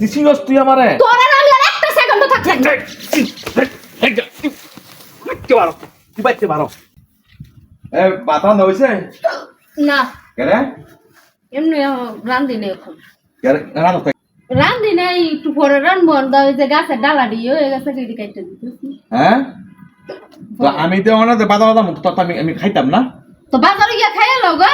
দিছিস তুই আমারে? তোর আর আমি আর একটা সেকেন্ডও থাকতে না। তুই বাইতে পারো এ বাতা নইছে না। কেরে এমনি রান্ধি নেই এখন। কেরে রানো তাই রান্ধি নেই একটু পরে রানবো দা ওই যে গাছের ডালা দিয়ে ওই গাছে কেটে কাটতে দিতেছি। হ্যাঁ? তো আমি তো অনেক বাদা বাদা মুখ তো আমি আমি খাইতাম না। তো বাজারে গিয়া খাই এলো গা।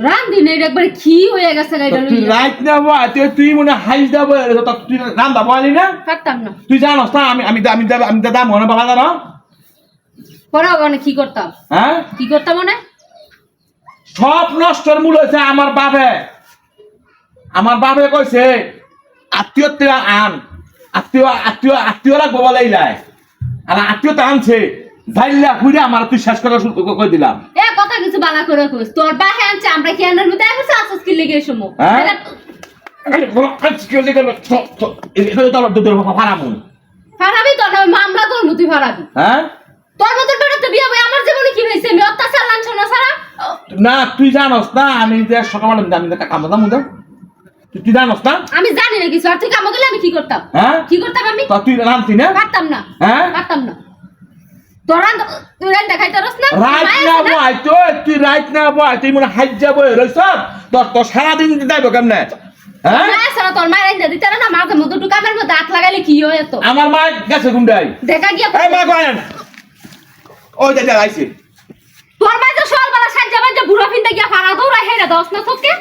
রান্ধি নেই একবার কি হয়ে গেছে তো গাইটা তুই না তুই তুই মনে হাইজ দাবো তো তুই রান্দা বলি না? পারতাম না। তুই জানোস না আমি আমি আমি আমি দাদা মনে বাবা মানে কি করতাম? হ্যাঁ? কি করতাম মানে? সব নষ্টের মূল হয়েছে আমার বাপে। আমার বাপে কইছে আত্মীয় আন। আত্মীয় আত্মীয় আত্মীয় রাখব বলেই যায় আর আত্মীয়তা আনছে। যাইলা ঘুরে আমার তুই শেষ করা শুরু করে দিলাম? এ কথা কিছু বালা করে কইস। তোর বাহে আনছে আমরা কি আনার মধ্যে এখন আসস কি লেগে এসো হ্যাঁ? ফারাবি তোর মামলা করব তুই ফারাবি হ্যাঁ? তোর তো বিয়ে আমার জীবনে কি হয়েছে? আমি অত্যাচার লাঞ্ছন না সারা না তুই জানোস না আমি সকালবেলা আমি কাম দাম তুই তুই জানোস না? আমি জানি না কিছু আর তুই কামো গেলে আমি কি করতাম? হ্যাঁ? কি করতাম আমি? তুই রান্তি না? পারতাম না। হ্যাঁ? পারতাম না। তোর দেখাই তোরস না না? বয় তো তুই রাইট না বয় তুই মনে হাইট যাব রইছ তোর তো যাইব কেমনে হ্যাঁ হয় আমার মা গেছে গুন্ডাই দেখা গিয়া মা কয়েন ওই যে আইছে তোর মায়ের যে সকালবেলা সাজ্জা বাজ্জা বুড়া ফিনতে গিয়া ফাড়া দৌড়া হেরে দশ না তোকে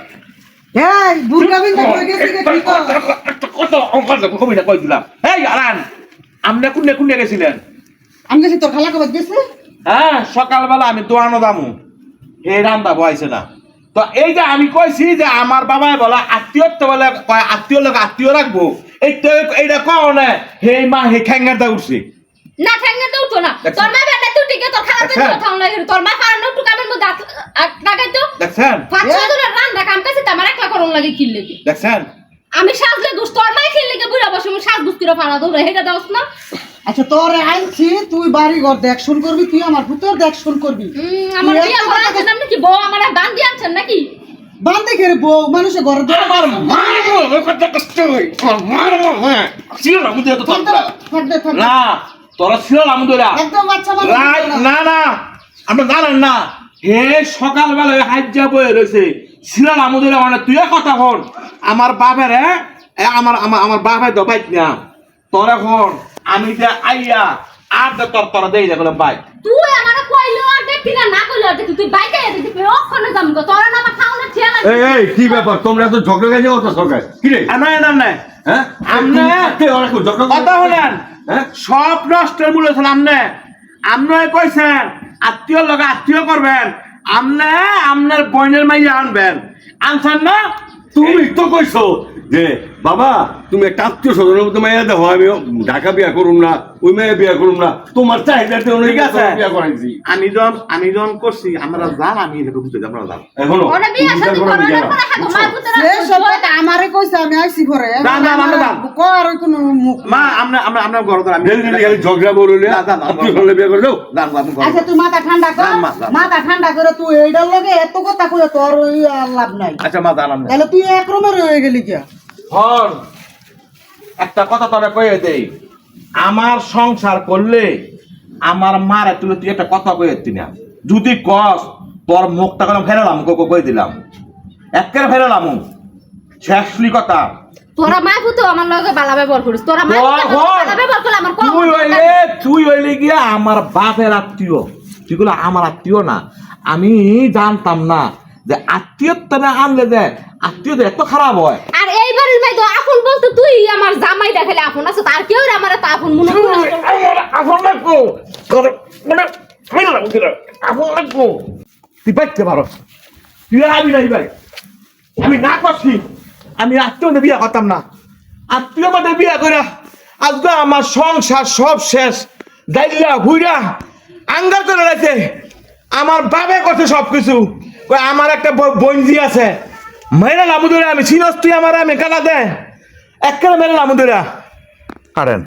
এই দুর্গা বিন্দু হয়ে গেছে রে কি কর? কত অঙ্কল কই দিলাম এই আরান আপনি কোনে কোনে গেছিলেন আমি গেছি তোর খালা কবে গেছে হ্যাঁ সকালবেলা আমি দোয়ানো দামু। হে রান্দা বয়ছে না। তো এই যে আমি কইছি যে আমার বাবাই বলা আত্মীয়ত্ব বলে কয় আত্মীয় লোক আত্মীয় রাখব? এইটা এইটা কও না হে মা হে খ্যাঙ্গারটা উঠছে। না ঠ্যাঙ্গে তো উঠো না? তোর মা বেটা তুই টিকে তোর দেখছেন? কথা লাগে তোর মা ফাড়ানো একটু কামের মধ্যে হাত হাত লাগাই তো। দেখছেন? পাঁচ ছয় দিনের রান্না কাম কাছে তো আমার একলা করন লাগে কি লেগে। দেখছেন? আমি সাজলে গুছ তোর মাই খেলে লেগে বুড়া বসে সাজ গুছ করে ফাড়া দৌড়া হেটা দাওস না। আচ্ছা তোর আনছি তুই বাড়ি ঘর দেখ দেখশন করবি তুই আমার পুতর দেখশন করবি। আমার বিয়ে করা কথা আছে নাকি বউ আমার বান্ধি আনছেন নাকি? বান্ধে খেয়ে বউ? মানুষের ঘরে ধরে আমার মারবো কত কষ্ট হই আমার মারবো হ্যাঁ। ছিল না বুঝে তো থাক দে, থাক দে, থাক দে। না তোরা ছিল না মুদরা একদম বাচ্চা মানুষ না। না আপনি জানেন না হে সকালবেলা হাত যাব রয়েছে ছিলাম আমাদের মানে তুই কথা হন আমার বাপের এ, এ, আমার আমার আমার বাপের তো বাইক না। তোর এখন আমি যে আইয়া আর দে তোর তোরা দেই দেখলাম বাইক। তুই আমার কইলো আর দেখতি না না কইলো আর তুই বাইকে এসে তুই ওখানে যাম গো তোর না আমার খাওয়ানো ঠিয়া লাগে এই এই কি ব্যাপার? তোমরা এত ঝগড়া গেছে অত সরকার? কি রে? না না না। হ্যাঁ? আমনে কে ওরা কেউ ঝগড়া কথা হলেন হ্যাঁ? সব নষ্টের মূল হচ্ছেন আমনে। আমনে কইছেন আত্মীয় লগে আত্মীয় করবেন। আমনে আমনের বইনের মাইয়া আনবেন। আনছেন না? তুমি তো কইছো যে বাবা তুমি একটা আত্মীয় স্বজনের মধ্যে মাইয়া দেখো আমি ঢাকা বিয়া করুম না ওই মেয়ে বিয়া করুম না। তোমার চাহিদাতে অনুযায়ী ঠিক আছে। বিয়া করাইছি। আমি যখন আমি যখন করছি আমরা জান আমি এটা জান এখনও? আমারে কইছে আমি আইছি ঘরে। কর মুখ মা আমরা আমরা আমরা ঘর আমি ঝগড়া বললে না, না, আত্মীয় বিয়া আচ্ছা তুই মাথা ঠান্ডা কর। মাথা ঠান্ডা করে তুই এইটার লগে এত কথা কই তোর আর লাভ নাই। আচ্ছা মা জান আমরা তাহলে তুই এক রয়ে গেলি কি হন। একটা কথা তোরা কয়ে দেই। আমার সংসার করলে আমার মার তুলে তুই একটা কথা কয়ে দিতি না। যদি কস তোর মুখটা কোনো ফেরালাম কোকো কয়ে দিলাম। একের ফেরালাম শেষলি কথা। তোরা মা পুতো আমার লগে বালা ব্যবহার করিস। তোরা মা। বালা ব্যবহার করলে আমার তুই হইলে তুই হইলে গিয়া আমার বাপের আত্মীয়। তুই গুলো আমার আত্মীয় না। আমি জানতাম না যে আত্মীয়তা না আনলে যে আত্মীয়তা এত খারাপ হয়। ভাই তো আপন বলতে তুই আমার জামাই দেখালে আপন আছে তার কেউ আমার তো আপন মনে করে না। আপন লাগবো। মানে আপন লাগবো। তুই বাইতে পারো। তুই আমি নাই ভাই। আমি না করছি আমি আত্মীয় বিয়া করতাম না। আত্মীয় মধ্যে বিয়া করে আজকে আমার সংসার সব শেষ। দাইলা হুইরা আঙ্গার করে রয়েছে আমার বাবে করছে সব কিছু কই আমার একটা বঞ্জি আছে। মেরে লামুদুরা আমি চিনস আমার আমি কাকা দে। একেবারে মেরে লামুদুরা কারেন